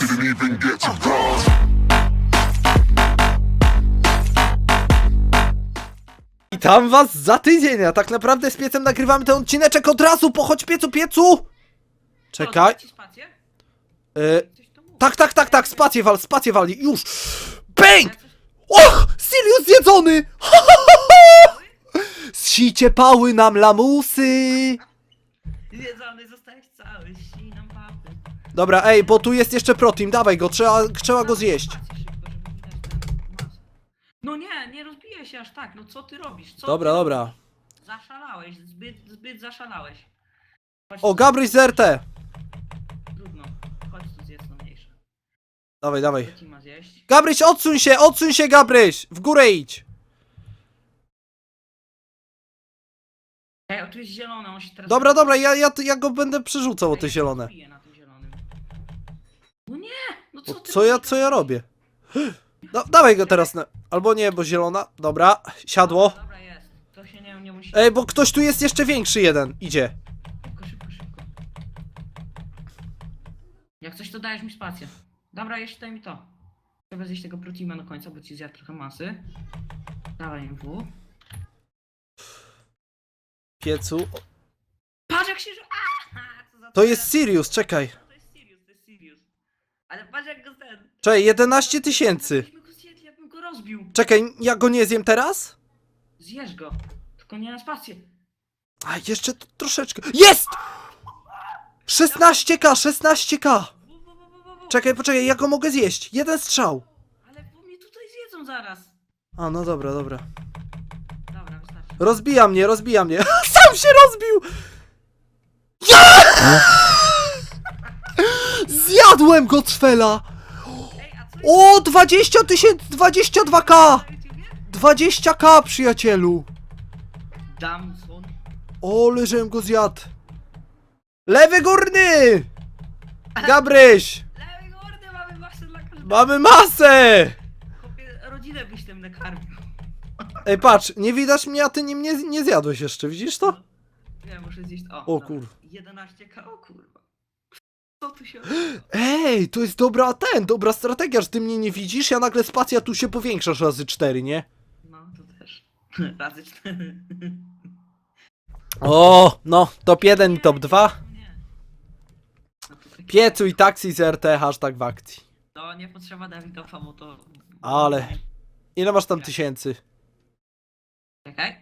Didn't even get to cross. Witam was za tydzień, a tak naprawdę z piecem nagrywamy ten odcineczek od razu, pochodź piecu, piecu! Czekaj. Spację? Y, Ktoś to mówi. tak, tak, tak, tak, spację wal, spację wali, już! Bang! Och, Sirius zjedzony! Zsicie pały nam lamusy! Jedzony zostałeś cały, papy. Dobra, ej, bo tu jest jeszcze protein, dawaj go, trzeba, trzeba go zjeść. No nie, nie rozbijaj się aż tak, no co ty robisz? Co Dobra, ty dobra. Zaszalałeś, zbyt, zbyt zaszalałeś. Chodź O, tu, Gabryś z RT! Trudno, chodź tu zjedz no mniejsze. Dawaj, dawaj. Co ci ma zjeść? Gabryś, odsuń się, odsuń się, Gabryś! W górę idź! Ej, o tu jest zielone, on się teraz... Dobra, dobra, ja, ja, ja go będę przerzucał o te zielone. na tym zielonym. No nie, no co ty co ja, co ja robię? Da, dawaj go teraz na... Albo nie, bo zielona. Dobra, siadło. Dobra, jest. To się nie, nie musi... Ej, bo ktoś tu jest jeszcze większy jeden. Idzie. Szybko, szybko, szybko. Jak coś to dajesz mi spację. Dobra, jeszcze daj mi to. Trzeba zjeść tego proteina do końca, bo ci zjadł trochę masy. Dawaj MW. Piecu. Patrz jak się... co za To jest Sirius, czekaj. To jest Sirius, to jest Sirius. Ale patrz jak go ten... Czekaj, 11 tysięcy. Byśmy go zjedli, ja bym go rozbił. Czekaj, ja go nie zjem teraz? Zjesz go. Tylko nie na spację. A, jeszcze t- troszeczkę. Jest! 16k, 16k. Bu, bu, bu, bu, bu, bu. Czekaj, poczekaj, ja go mogę zjeść. Jeden strzał. Ale bo mnie tutaj zjedzą zaraz. A, no dobra, dobra. Dobra, wystarczy. Rozbija mnie, rozbija mnie. Sam się rozbił! Zjadłem go, Cfela! Ej, a co O, 20 tysięcy, 22k! na YouTubie? 20k, przyjacielu! Damson. O, leżałem go zjadł. Lewy górny! Gabryś! Lewy gordy, mamy masę dla każdego. Mamy masę! Chłopie, rodzinę byś tym nakarmił. Ej, patrz, nie widać mnie, a ty nim nie, nie zjadłeś jeszcze, widzisz to? Nie, muszę zjeść. O, O dobra. kurwa. 11k, o kurwa. Co tu się. Ej, to jest dobra ten, dobra strategia, że ty mnie nie widzisz, ja nagle spacja tu się powiększasz razy 4, nie? No, to też. Razy 4. O, no, top 1 i top 2. Nie. No to Piecu i taksi z RT, hashtag w akcji. To nie potrzeba Dawidowa, bo to. Ale. Ile masz tam tysięcy? Czekaj.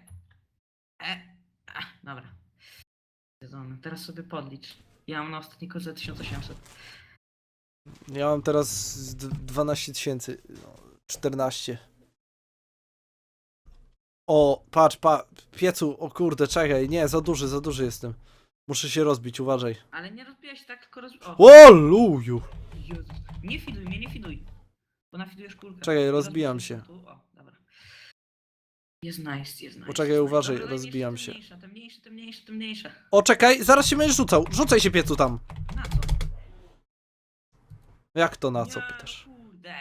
E. A, dobra. Sezon. Teraz sobie podlicz. Ja mam na ostatni kurs za 1800. Ja mam teraz z d- 12 tysięcy. no, 14. O, patrz, pa, piecu, o kurde, czekaj, nie, za duży, za duży jestem. Muszę się rozbić, uważaj. Ale nie rozbijaj się tak, tylko roz... O! O, luju! Jezus. Nie fiduj mnie, nie fiduj. Bo nafidujesz kulkę. Czekaj, rozbijam się. Tu. O. Jest nice, jest nice. Poczekaj, jest nice. uważaj, Dobra, rozbijam mniejsze, się. Te mniejsze, te mniejsze, te mniejsze. O, czekaj, zaraz się będziesz rzucał. Rzucaj się piecu tam. Na co? Jak to na co Nie, pytasz? Kurde.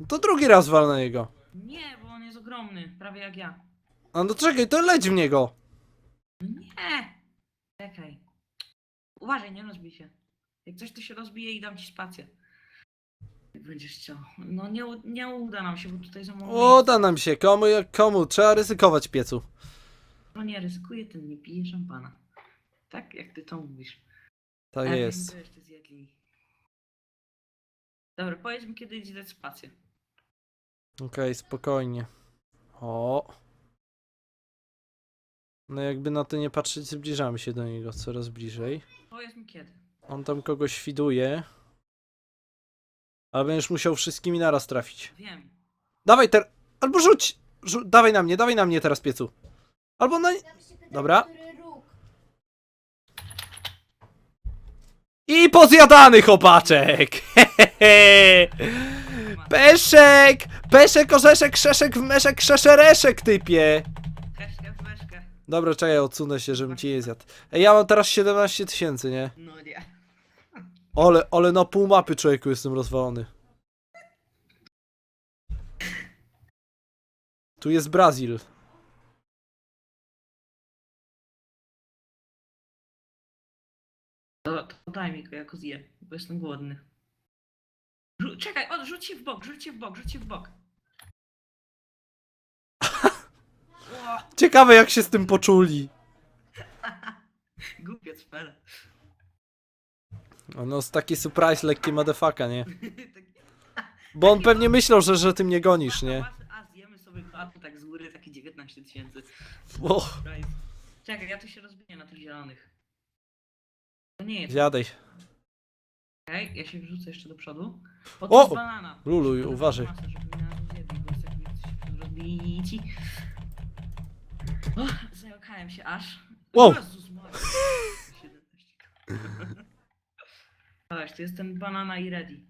No to drugi raz wal na niego. Nie, bo on jest ogromny, prawie jak ja. A no czekaj, to leć w niego. Nie! Czekaj. Uważaj, nie rozbij się. Jak coś to się rozbije i dam ci spację. Będziesz chciał. No nie, u- nie uda nam się, bo tutaj za mało O, da nam się, komu, jak komu, trzeba ryzykować piecu. No nie ryzykuję, ten nie pije szampana. Tak jak ty to mówisz. Tak Ale jest. byśmy to jeszcze zjedli. Dobra, powiedz mi kiedy idzie dać spację. Okej, spokojnie. O. No jakby na to nie patrzeć, zbliżamy się do niego coraz bliżej. Powiedz mi kiedy. On tam kogoś widuje. Ale będziesz musiał wszystkimi naraz trafić. Wiem. Dawaj ter... Albo rzuć! Rzu... Dawaj na mnie, dawaj na mnie teraz piecu. Albo na... Dobra. I pozjadany chłopaczek! Hehehe. Peszek! Peszek, orzeszek, szeszek, w meszek, szeszereszek, typie! Heszkę w meszkę. Dobra, czekaj, odsunę się, żebym ci nie zjadł. Ej, ja mam teraz 17 tysięcy, nie? No nie. Ale, ale na pół mapy człowieku jestem rozwalony. Tu jest Brazil. To, to daj mi go, zjem, bo jestem głodny. Rzu- czekaj, o, rzuć się w bok, rzuć się w bok, rzuć się w bok. Ciekawe jak się z tym poczuli. Głupiec fele. No, z taki surprise lekki motherfucker, nie? Bo on pewnie myślał, że, że ty mnie gonisz, nie? A zjemy sobie tak z góry, takie 19 tysięcy. O, Czekaj, ja tu się rozbiję na tych zielonych. To nie jest. zjadaj. Okej, ja się wrzucę jeszcze do przodu. O, banana. Luluj, Żeby uważaj. masę, żeby mnie nas zjedli, bo chcę mi coś rozbić. O, zająkałem się aż. Wow. Jezus Maria. 17. Chodź, to jest ten banana i ready.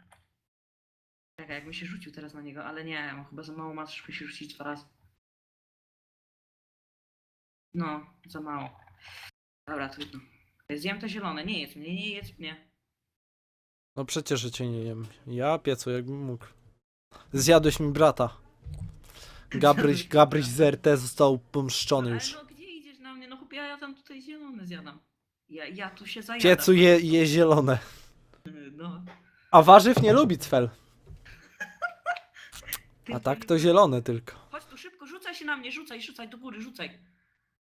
Czekaj, jakbym się rzucił teraz na niego, ale nie, mam chyba za mało masy, żeby się rzucić dwa razy. No, za mało. Dobra, trudno. Zjem to zielone, nie jedz mnie, nie jedz mnie. No przecież, że cię nie jem. Ja piecu, jakbym mógł. Zjadłeś mi brata. Gabryś, Gabryś z RT został pomszczony Ale już. no gdzie idziesz na mnie? No chłopie, ja tam tutaj zielone zjadam. Ja, ja tu się zajadam. Piecu je, je zielone. No. A warzyw nie lubi cfel. A tak to zielone tylko. Chodź tu szybko, rzucaj się na mnie, rzucaj, rzucaj do góry, rzucaj.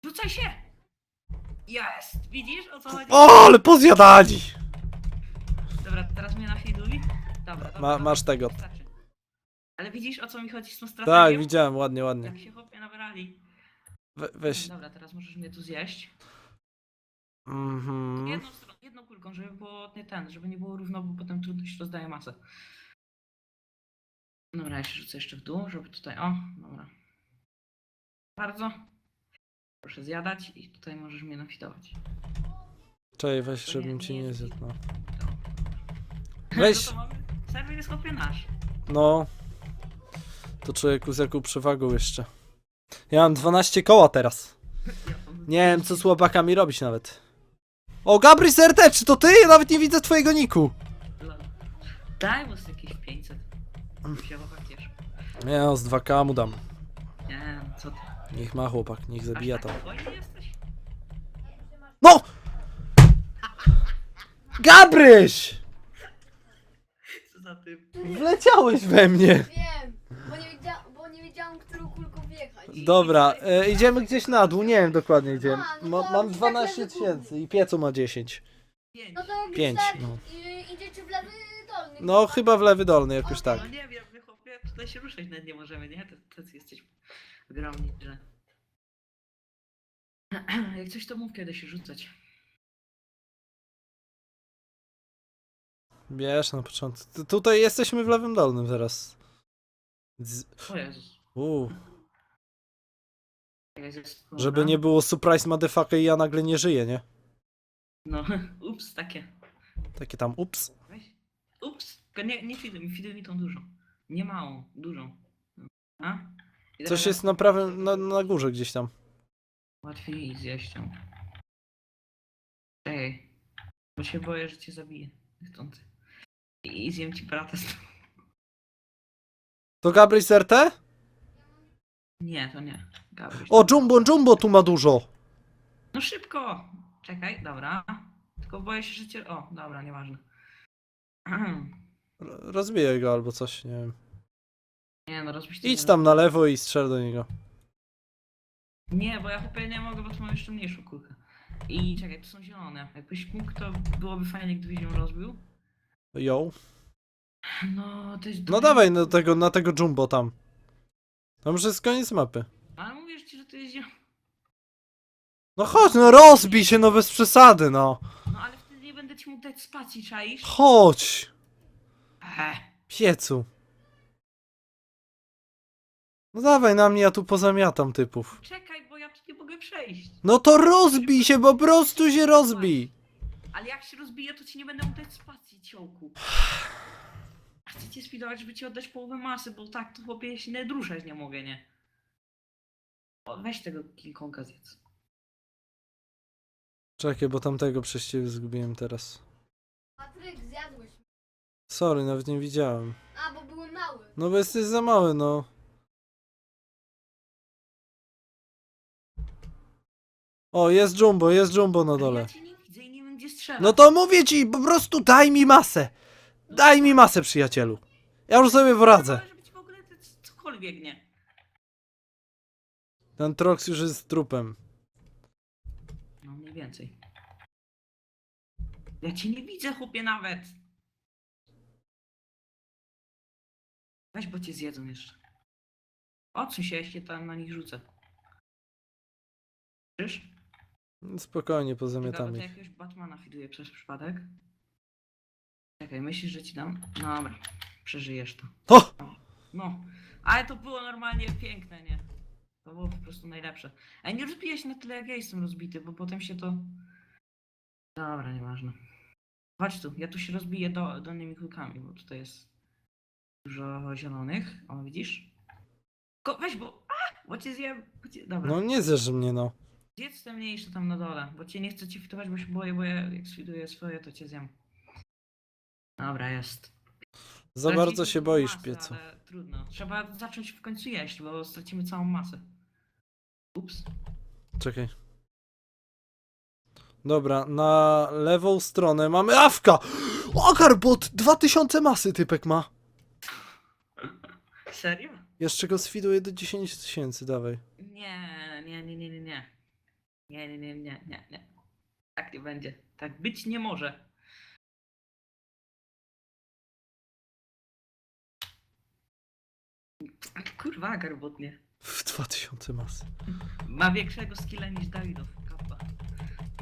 Rzucaj się! Jest! Widzisz o co chodzi? O, ale pozjadali! Dobra, teraz mnie nafiduj. Dobra, dobra, Ma- dobra, masz tego. wystarczy. Ale widzisz o co mi chodzi z tą strategią? Tak, widziałem, ładnie, ładnie. Jak się chłopie nabrali. We, weź. Dobra, teraz możesz mnie tu zjeść. Mhm. Jedną, jedną kulką, żeby było nie ten, żeby nie było równo, bo potem trudno się rozdaje masę. Dobra, ja się rzucę jeszcze w dół, żeby tutaj, o, dobra. Bardzo. Proszę zjadać i tutaj możesz mnie nafidować. Czekaj, weź, To żebym nie- ci nie jest zjadł, no. Weź. No to mamy, serwer jest chłopie nasz. No. To człowieku z jaką przewagą jeszcze. Ja mam 12 koła teraz. Ja mam- Nie wiem, co z łapakami robić nawet. O, Gabry z RT, czy to ty? Ja nawet nie widzę twojego niku. Daj mu z jakieś 500. Się chłopak cieszy. Nie no, z 2K mu dam. Nie, no co ty. Niech ma chłopak, niech zabija Aż tak jesteś? No! Gabryś! Co za typ? Wleciałeś we mnie. Wiem, Dobra, e, idziemy gdzieś na dół, nie wiem dokładnie gdzie. No Ma, to mam tak 12 lewy tysięcy i piecu ma 10. Pięć. No to Pięć, Pięć, no. i, idziecie w lewy dolny. No, chyba w lewy dolny jakoś tak. No nie wiem, my chłopie tutaj się ruszać nawet nie możemy, nie? To- Tacy jesteśmy ogromni, że... Jak coś to mów kiedy się rzucać. Wiesz, na początku. Tu- Tutaj jesteśmy w lewym dolnym teraz. Z... O Jezus. Jakaś jest- żeby dobra. nie było surprise motherfucker i ja nagle nie żyję, nie? No, ups, takie. Takie tam, ups. Weź. Ups, tylko nie, nie fiduj mi, fiduj mi tą dużą. Nie małą, dużą. A? I Coś teraz jest na prawym, na, na górze gdzieś tam. Łatwiej zjeść ją. Ej, bo się boję, że cię zabiję. Chcący. I, i zjem ci brata z To Gabryś z RT? Nie, to nie. O, Jumbo, Jumbo tu ma dużo. No szybko! Czekaj, dobra. Tylko boję się, że cię... O, dobra, nieważne. R- Rozbijaj go albo coś, nie wiem. Nie no, rozbić Idź tam na lewo i strzel do niego. Nie, bo ja chłopie nie mogę, bo tu mam jeszcze mniejszą kulkę. I czekaj, to są zielone. Jakbyś mógł, to byłoby fajnie, gdybyś ją rozbił. Ją. No, to jest... No dawaj na tego, na tego Jumbo tam. Tam już jest koniec mapy. Ale mówisz ci, że to jest zielone. No chodź, no rozbij się, no bez przesady, no. No ale wtedy nie będę ci mógł dać spacji, czaisz? Chodź. Ech. Piecu. No dawaj na mnie, ja tu pozamiatam typów. Czekaj, bo ja tu nie mogę przejść. No to rozbij się, po prostu się rozbij. Ale jak się rozbije, to ci nie będę mógł dać spacji, ciołku. A chcę cię speedować, żeby ci oddać połowę masy, bo tak to chłopie się nawet ruszać nie mogę, nie? Weź tego King Konga zjedz. Czekaj, bo tamtego przez ciebie zgubiłem teraz. Patryk, zjadłeś. Sorry, nawet nie widziałem. A, bo były małe. No bo jesteś za mały, no. O, jest Jumbo, jest Jumbo na Ale dole. Ja cię nie widzę i nie wiem, gdzie strzelać. No to mówię ci, po prostu daj mi masę. Daj mi masę, przyjacielu. Ja już sobie poradzę. Ale żeby ci w ogóle te cokolwiek nie. Ten Trox już jest trupem. No mniej więcej. Ja cię nie widzę, chłopie, nawet. Weź, bo cię zjedzą jeszcze. Odsuń się, ja się tam na nich rzucę. Czyż? Spokojnie, Ciekawe, pozamiatamy to ich. jakiegoś Batmana fiduje przez przypadek. Czekaj, myślisz, że ci dam? No dobra, przeżyjesz to. O! No, ale to było normalnie piękne, nie? To było po prostu najlepsze. A nie rozbijaj się na tyle, jak ja jestem rozbity, bo potem się to... Dobra, nieważne. Chodź tu, ja tu się rozbiję do, dolnymi kulkami, bo tutaj jest dużo zielonych. O, widzisz? Ko weź, bo... A, bo cię zjem. Bo cię... Dobra. No nie zerz mnie, no. Zjedz te mniejsze tam na dole, bo cię nie chcę ci fitować, bo się boję, bo ja jak sfiduję swoje, to cię zjem. Dobra, jest. Za bardzo się boisz, masy, piecu. Ale trudno. Trzeba zacząć w końcu jeść, bo stracimy całą masę. Ups. Czekaj. Dobra, na lewą stronę mamy awka! Ogarbot! 2000 masy typek ma. Serio? Jeszcze go sfiduję do 10 tysięcy, dawaj. Nie, nie, nie, nie, nie, nie. Nie, nie, nie, nie, nie, nie. Tak nie będzie. Tak być nie może. Kurwa, garbotnie. W 2000 masy. Ma większego skilla niż Dawidow. Kappa.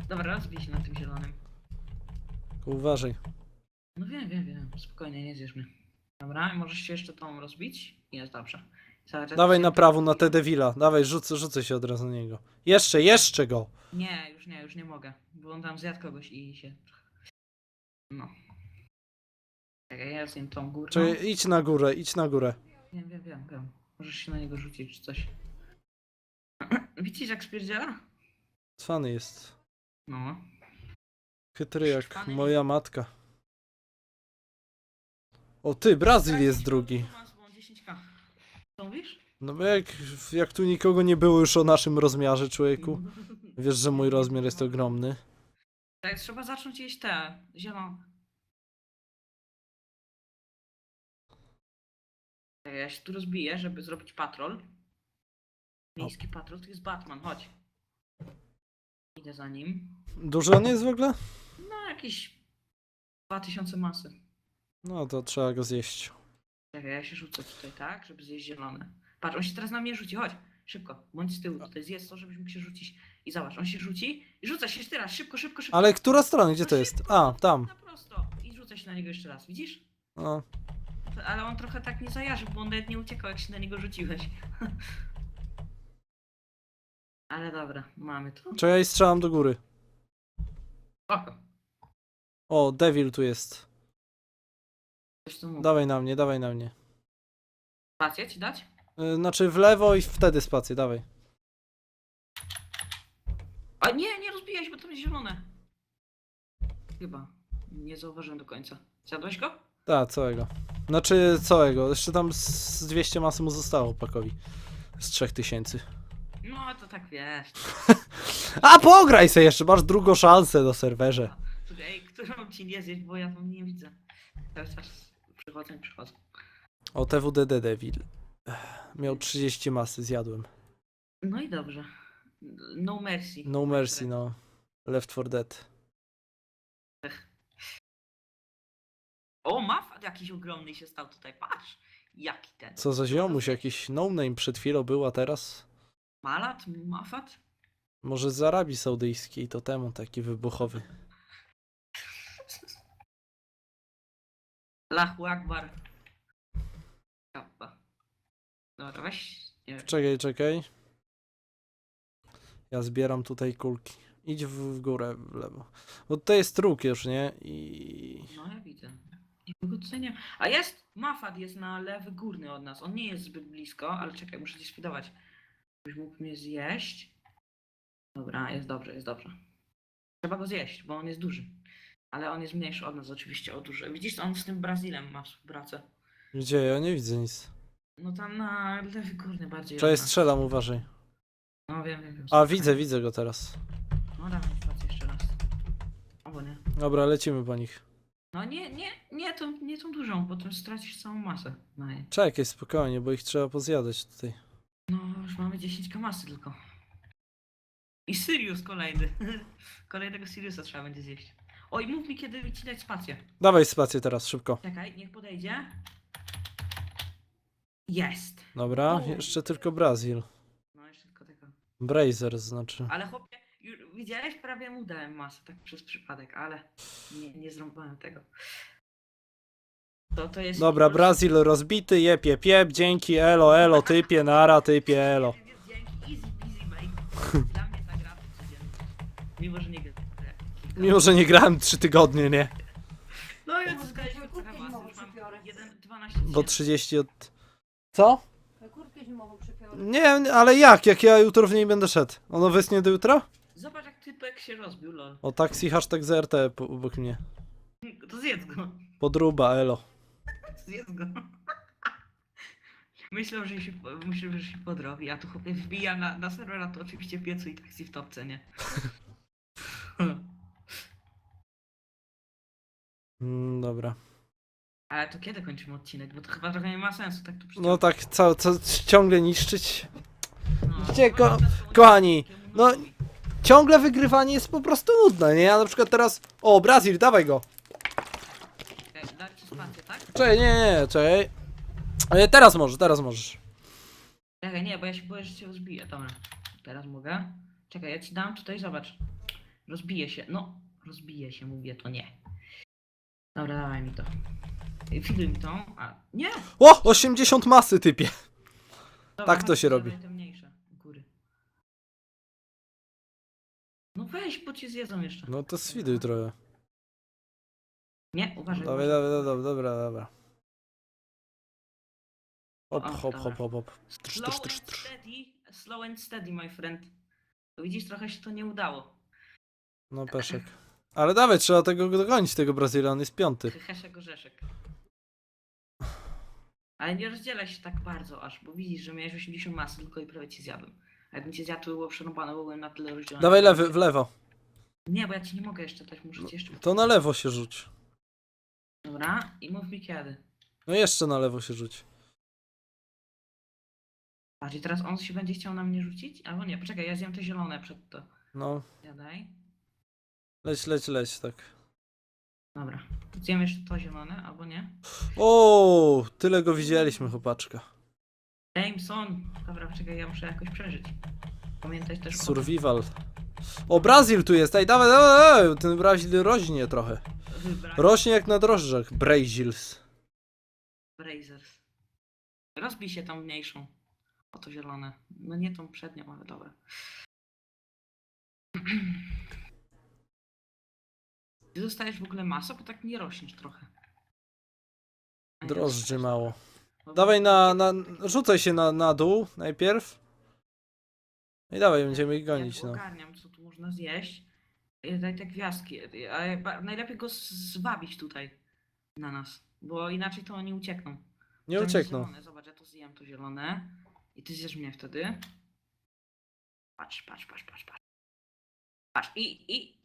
Dobra, rozbij się na tym zielonym. Uważaj. No wiem, wiem, wiem. Spokojnie, nie zjesz mnie. Dobra, możesz się jeszcze tą rozbić? Jest dobrze. Dawaj na prawo, na te Devila. Dawaj, rzucę, rzucę się od razu na niego. Jeszcze, jeszcze go! Nie, już nie, już nie mogę. Bo on tam zjadł kogoś i się... No. Czekaj, ja zjem tą górę. Czekaj, idź na górę, idź na górę. Wiem, wiem, wiem, wiem. Możesz się na niego rzucić czy coś. Widzisz jak spierdziela? Cwany jest. No. Chytry jak Szpany. moja matka. O ty, Brazil jest Tak, drugi. mam 10k. Co mówisz? No bo jak, jak tu nikogo nie było już o naszym rozmiarze, człowieku. Wiesz, że mój rozmiar jest ogromny. Tak, trzeba zacząć jeść te zielone. Ja się tu rozbiję, żeby zrobić patrol. Miejski patrol, to jest Batman, chodź. Idę za nim. Duży on jest w ogóle? No, jakieś 2000 masy. No to trzeba go zjeść. Czekaj, ja się rzucę tutaj, tak, żeby zjeść zielone. Patrz, on się teraz na mnie rzuci, chodź, szybko, bądź z tyłu, tutaj zjedz to, żebyś mógł się rzucić. I zobacz, on się rzuci i rzuca się jeszcze raz, szybko, szybko, szybko. Ale która strona? Gdzie to jest? A, tam. Na prosto. I rzuca się na niego jeszcze raz, widzisz? No. Ale on trochę tak nie zajarzy, bo on nawet nie uciekał, jak się na niego rzuciłeś. Ale dobra, mamy to. I strzelam do góry? Oko. O, Devil tu jest. Coś tu. Dawaj na mnie, dawaj na mnie. Spację ci dać? Yy, Znaczy w lewo i wtedy spację, dawaj. A nie, nie rozbijaj, bo tam jest zielone. Chyba. Nie zauważyłem do końca. Zjadłeś go? Tak, całego. Znaczy całego. Jeszcze tam z z 200 masy mu zostało pakowi. Z 3000. No to tak wiesz. A pograj se jeszcze, masz drugą szansę do serwerze. Ej, którą ci nie zjeść, bo ja tam nie widzę. Cały czas przychodzę i przychodzę. O, TWDD Devil. Ech, Miał 30 masy, zjadłem. No i dobrze. No mercy. No mercy, no. Left 4 Dead. O, mafat jakiś ogromny się stał tutaj, patrz. Jaki ten. Co za ziomuś, jakiś no name przed chwilą był, a teraz? Malat? Mafat? Może z Arabii Saudyjskiej, to temu taki wybuchowy. Lahu Akbar. Kappa. Dobra, weź. Nie. Czekaj, czekaj. Ja zbieram tutaj kulki. Idź w, w górę, w lewo. Bo tutaj jest róg już, nie? I... No ja widzę. Nie ma. A jest! Mafat jest na lewy górny od nas. On nie jest zbyt blisko, ale czekaj, muszę gdzieś sfidować. Byś mógł mnie zjeść. Dobra, jest dobrze, jest dobrze. Trzeba go zjeść, bo on jest duży. Ale on jest mniejszy od nas oczywiście o duży. Widzisz, on z tym Brazylem ma współpracę. Gdzie? Ja nie widzę nic. No tam na lewy górny bardziej. od Czekaj, nas. strzelam, uważaj. No wiem, wiem, wiem. A, widzę, widzę go teraz. No dawaj, patrz jeszcze raz. Albo nie. Dobra, lecimy po nich. No nie, nie, nie tą, nie tą dużą, bo tym stracisz całą masę. No, i- Czekaj, spokojnie, bo ich trzeba pozjadać tutaj. no już mamy 10 masy tylko. I Sirius kolejny. Kolejnego Siriusa trzeba będzie zjeść. Oj, mów mi kiedy wycinać spację. Dawaj spację teraz, szybko. Czekaj, niech podejdzie. Jest. Dobra, jeszcze tylko Brazil. No jeszcze tylko tego. Brazer znaczy. Ale chłopie, już widziałeś, prawie mu dałem masę, tak przez przypadek, ale nie, nie zrobiłem tego. To, to jest... Dobra, Brazil rozbity, jep, jep, jep, dzięki, elo, elo, typie, nara, typie, elo. Dzięki, easy peasy, mate. Dla mnie ta gra to. Mimo, że nie gra. Mimo, że nie grałem 3 tygodnie, nie? No i odzyskaliśmy trochę masy, zimową już mam przebiorę. 1, 12 Bo tysięcy. 30 od... Co? Kurtkę zimową przepiorę. Nie, ale jak? Jak ja jutro w niej będę szedł? Ono wysnie do jutra? Zobacz jak typek się rozbił, lol. O, taksi, hashtag ZRT po- obok mnie. To zjedz go. Podruba, elo. Zjedz go. Myślę, że się, po- myślę, że się podrobi, a tu chłopie wbija na, na serwera, to oczywiście piecu i taksi w topce, nie? Mm, dobra. Ale to kiedy kończymy odcinek? Bo to chyba trochę nie ma sensu, tak tu No tak, ca, ca, ciągle niszczyć. No, Gdzie, ko- kochani, no-. Ciągle wygrywanie jest po prostu nudne, nie? Ja na przykład teraz... O, Brazil, dawaj go. Spację, tak? Czekaj, nie, nie, czekaj. Ale teraz możesz, teraz możesz. Czekaj, nie, bo ja się boję, że się rozbije. Dobra, teraz mogę. Czekaj, ja ci dam tutaj, zobacz. Rozbije się. No, rozbije się, mówię, to nie. Dobra, dawaj mi to. Ej, mi to. A, nie! O, 80 masy, typie. Dobra, Tak to się robi. Te mniejsze, No weź, bo cię zjedzą jeszcze. No to swiduj trochę. Nie, uważaj. Dobra, uważaj. dobra, dobra, dobra, dobra. Hop, O, hop, dobra. hop, hop, hop. Trz, Slow trz, trz, and trz. steady, slow and steady, my friend. To widzisz, trochę się to nie udało. No peszek. Ale dawaj, trzeba tego dogonić, tego Brazyla, on jest piąty. Heszek orzeszek. Ale nie rozdzielaj się tak bardzo aż, bo widzisz, że miałeś 80 masy tylko i prawie cię zjadłem. A jakbym cię zjadł, to by było przerąbane, bo byłem na tyle rozdzielony. Dawaj lewy, w lewo. Nie, bo ja ci nie mogę jeszcze dać, muszę ci jeszcze... To na lewo się rzuć. Dobra, i mów mi kiedy. No jeszcze na lewo się rzuć. Patrz, i teraz on się będzie chciał na mnie rzucić? Albo nie, poczekaj, ja zjem te zielone przed to. No, Jadaj. leć, leć, leć, tak. Dobra. Zjem jeszcze to zielone, albo nie? O, tyle go widzieliśmy, chłopaczka. Jameson! Dobra, poczekaj, ja muszę jakoś przeżyć. Pamiętać też o tym. Survival. O, Brazil tu jest, ej, dawaj, dawaj, dawaj, ten Brazil rośnie trochę. Rośnie jak na drożdżach, Brazils. Brazers. Rozbij się tą mniejszą. O to zielone. No nie tą przednią, ale dobra. Ty dostajesz w ogóle masę, bo tak nie rośniesz trochę. A nie Drożdży mało. Dawaj na, na, rzucaj się na, na dół najpierw. I dawaj, będziemy ich gonić, ja no. ogarniam, co tu można zjeść. Daj te gwiazdki. Ale ba- najlepiej go z- zwabić tutaj na nas. Bo inaczej to oni uciekną. Nie To jest uciekną. Zielone. Zobacz, ja to zjem to zielone. I ty zjesz mnie wtedy. Patrz, patrz, patrz, patrz, patrz. Patrz, i, i.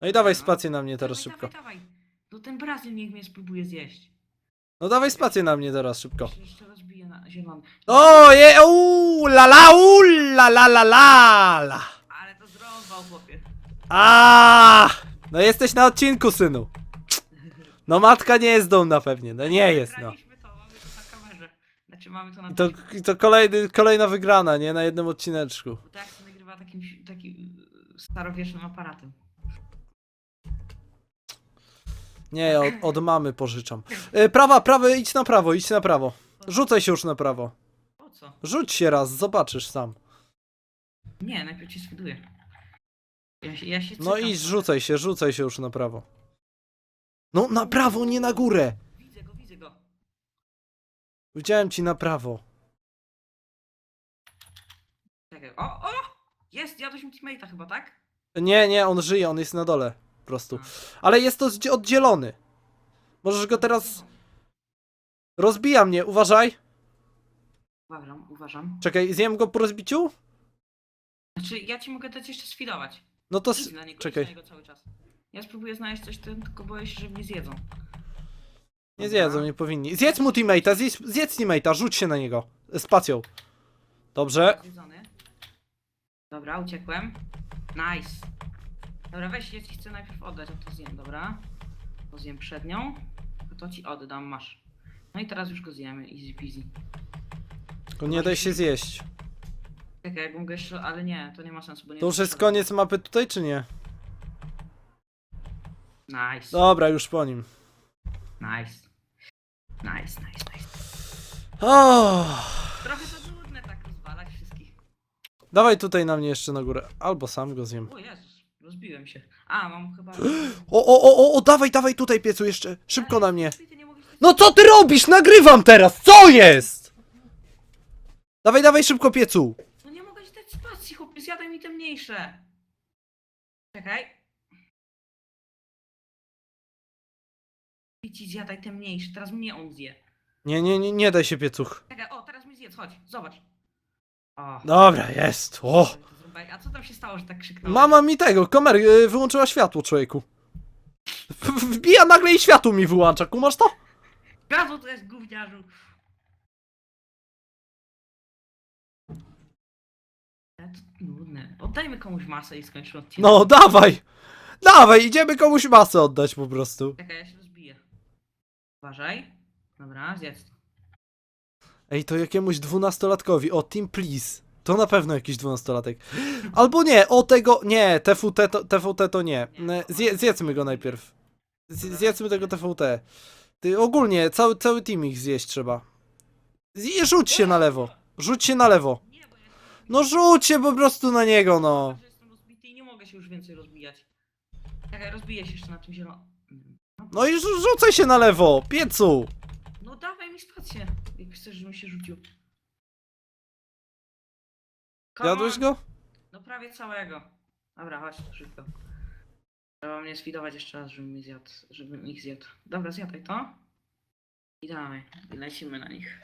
No i dawaj spację na mnie teraz dawaj, szybko. Dawaj, dawaj. No ten Brazil niech mnie spróbuje zjeść. No dawaj spację na mnie teraz szybko. Jeszcze, jeszcze rozbiję na zielony. O, je, uuu, la la, uuu, la la la la la. Ale to zrąbał, chłopie. A, no jesteś na odcinku, synu. No matka nie jest dumna pewnie, no nie jest, no. Nagraliśmy to, mamy to na kamerze. Znaczy mamy to na I to, taśmie. i to kolejny, kolejna wygrana, nie? Na jednym odcineczku. Bo tak się nagrywa takim, takim starowiecznym aparatem. Nie, od, od mamy pożyczam. E, prawa, prawy, idź na prawo, idź na prawo. Rzucaj się już na prawo. Po co? Rzuć się raz, zobaczysz sam. Nie, najpierw cię sfiduję. Ja się, ja się No cykam trochę. rzucaj się, rzucaj się już na prawo. No na prawo, nie na górę. Widzę go, widzę go. Widziałem ci na prawo. Czekaj, o, o! Jest, jadłeś mi teammate'a chyba, tak? Nie, nie, on żyje, on jest na dole. Po prostu. Ale jest to oddzielony. Możesz go teraz... Rozbija mnie, uważaj. Uważam, uważam. Czekaj, zjem go po rozbiciu? Znaczy, ja ci mogę dać jeszcze sfidować. No to... Idź na niego, idź Czekaj. na niego cały czas. Ja spróbuję znaleźć coś, ten, tylko boję się, że mnie zjedzą. Nie zjedzą, nie powinni. Zjedz mu teammate'a, zjedz, zjedz teammate'a, rzuć się na niego. Spacją. Dobrze. Zjedzony. Dobra, uciekłem. Nice. Dobra, weź, ja ci chcę najpierw oddać, a to zjem, dobra? To zjem przed nią, a to ci oddam, masz. No i teraz już go zjemy, easy peasy. Tylko nie daj się zjeść. Czekaj, jakbym go jeszcze, ale nie, to nie ma sensu, bo nie... To już jest koniec mapy tutaj, czy nie? Nice, Dobra, już po nim. nice. Nice, nice, nice. Oh. Trochę to nudne tak rozwalać wszystkich. Dawaj tutaj na mnie jeszcze na górę. Albo sam go zjem. O Jezus, rozbiłem się. A, mam chyba... O, o, o, o, o, dawaj, dawaj tutaj piecu jeszcze. Szybko na mnie. ty nie mogłeś No co ty robisz? Nagrywam teraz! Co jest? Dawaj, dawaj szybko piecu. No nie mogę ci dać spacji, chłopie, zjadaj mi te mniejsze. Czekaj. I ci zjadaj te mniejsze, teraz mnie on zje. Nie, nie, nie, nie daj się piecuch. Czekaj, o, teraz mi zjedz, chodź, zobacz. O. Dobra, jest. O. A co tam się stało, że tak krzyknąłeś? Mama mi tego, kamer y, wyłączyła światło, człowieku. W- Wbija nagle i światło mi wyłącza, kumasz to? Gazu to jest gówniarzu. Ale to nudne. Oddajmy komuś masę i skończymy odcinek. No, dawaj. Dawaj, idziemy komuś masę oddać po prostu. Czekaj, ja się rozbiję. Uważaj. Dobra, zjedz. Ej, to jakiemuś dwunastolatkowi, o, Team Please. To na pewno jakiś dwunastolatek. Albo nie, o tego, nie, TVT to, TVT to nie. Ne, Zje, zjedzmy go najpierw. Z, zjedzmy tego TVT. Ty, ogólnie, cały, cały team ich zjeść trzeba. Zje, rzuć się na lewo. Rzuć się na lewo. No rzuć się po prostu na niego, no. Jestem rozbity i nie mogę się już więcej rozbijać. Czekaj, rozbiję się jeszcze na tym zielonym. No i rzu- rzucaj się na lewo, piecu. No dawaj mi spację, jak chcesz, żebym się rzucił. Come Jadłeś on. go? No prawie całego. Dobra, chodź, szybko. Trzeba mnie sfidować jeszcze raz, żebym ich zjadł, żebym ich zjadł. Dobra, zjadaj to. I dawaj, i lecimy na nich.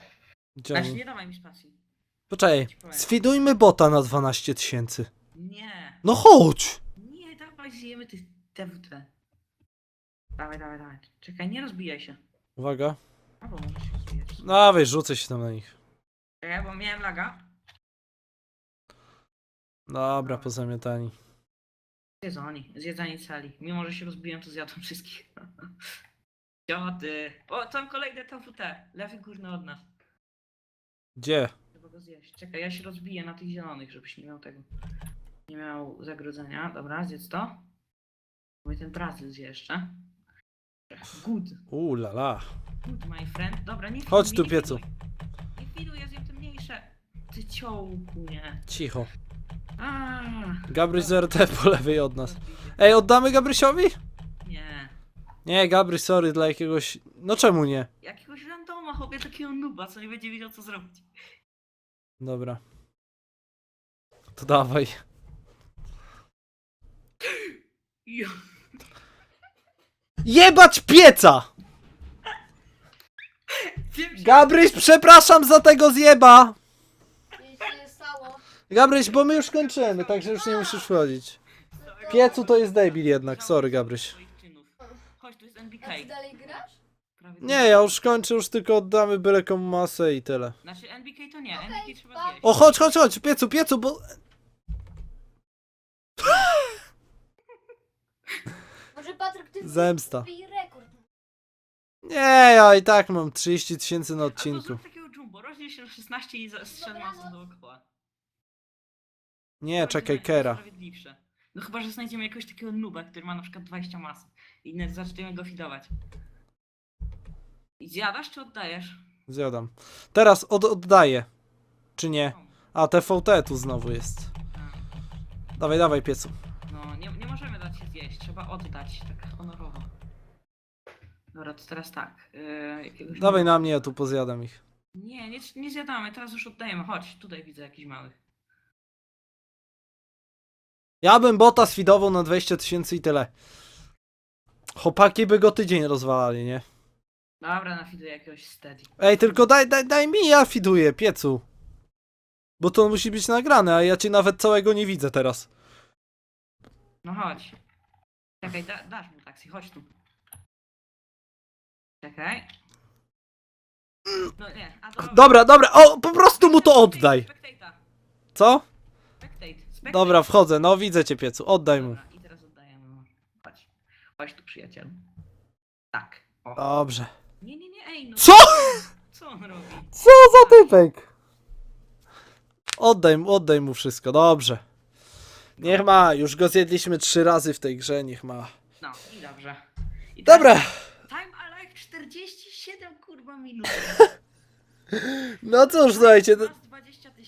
Znaczy, oni? nie dawaj mi spacji. Poczekaj, sfidujmy bota na 12 tysięcy. Nie, No chodź. nie, dawaj, zjemy ty TWT. Dawaj, dawaj, dawaj. Czekaj, nie rozbijaj się. Uwaga. Albo się rozbijać. Dawaj, rzucę się tam na nich. Czekaj, bo miałem laga. Dobra, pozamiatani. Zjedzoni, zjedzani cali. Mimo, że się rozbiłem, to zjadłem wszystkich. Cioty. O, tam kolejne TWT. Lewy górny od nas. Gdzie? Trzeba go zjeść. Czekaj, ja się rozbiję na tych zielonych, żebyś nie miał tego. Nie miał zagrodzenia. Dobra, zjedz to. Mój ten Brazyl jeszcze. Good. Uuu, la la. Good, my friend. Dobra, nie Chodź tu, piecu. Nie fiduj, ja zjem te mniejsze. Ty ciołku, nie. Cicho. Gabryś z RT po lewej od nas. Ej, oddamy Gabrysiowi? Nie. Nie, Gabryś, sorry, dla jakiegoś... No czemu nie? Jakiegoś randoma, chłopie, takiego nuba, co nie będzie wiedział, co zrobić. Dobra. To dawaj. Jebać pieca! Wiem, że... Gabryś, przepraszam za tego zjeba! Nic się nie stało. Gabryś, bo my już kończymy, także już nie musisz wchodzić. Piecu to jest debil jednak, sorry Gabryś. Czynów. Chodź, tu jest NBK. A ty dalej grasz? Prawie Nie, ja już kończę, już tylko oddamy byle komu masę i tyle. Znaczy NBK to nie, NBK trzeba pa. zjeść. O, chodź, chodź, chodź, piecu, piecu, bo... Może Patryk, ty Zemsta. wbij rekord. Nie, ja i tak mam 30 tysięcy na Albo odcinku. zrób takiego jumbo, rozdziel się na 16 i za- strzel masą no. dookoła. Nie, czekaj, Kera. Sprawiedliwsze. No chyba, że znajdziemy jakiegoś takiego nuba, który ma na przykład 20 mas. I nie zaczniemy go fidować. I zjadasz czy oddajesz? Zjadam. Teraz od, oddaję. Czy nie? A, TVT tu znowu jest. Dawaj, dawaj, piecu. No, nie, nie możemy dać się zjeść, trzeba oddać, tak honorowo. Dobra, to teraz tak. Yy, jakiegoś Dawaj na mnie, ja tu pozjadam ich. Nie, nie, nie zjadamy, teraz już oddajemy. Chodź, tutaj widzę jakiś małych. Ja bym bota sfidował na 20 tysięcy i tyle. Chłopaki by go tydzień rozwalali, nie? Dobra, nafiduję jakiegoś steady. Ej, tylko daj, daj, daj mi, ja fiduję, piecu. Bo to musi być nagrane, a ja cię nawet całego nie widzę teraz. No chodź. Czekaj, da, dasz mu taksi, chodź tu. Czekaj. No nie, a to... Dobra, dobra, o, po prostu mu to oddaj. Co? Dobra, wchodzę, no widzę cię, piecu, oddaj mu. Dobra, i teraz oddaję mu. Chodź. Chodź tu, przyjacielu. Tak. O. Dobrze. Nie, nie, nie, ej, no. Co? Co on robi? Co za typek? Oddaj mu, oddaj mu wszystko, dobrze. Niech ma, już go zjedliśmy trzy razy w tej grze, niech ma. No, i dobrze. I Dobra, Time alive 47 kurwa minut. no cóż, słuchajcie, to- Masz 20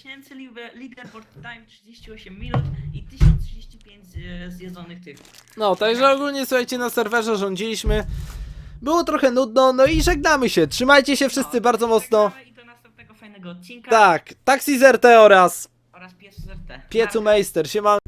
tysięcy, leaderboard time 38 minut i 1035 e, zjedzonych tych. no, także ogólnie, słuchajcie, na serwerze rządziliśmy. Było trochę nudno, no i żegnamy się. Trzymajcie się wszyscy No, bardzo mocno. I do następnego fajnego odcinka. Tak, Taxi ZRT oraz Oraz pies ZT. Piecu Meister, siema.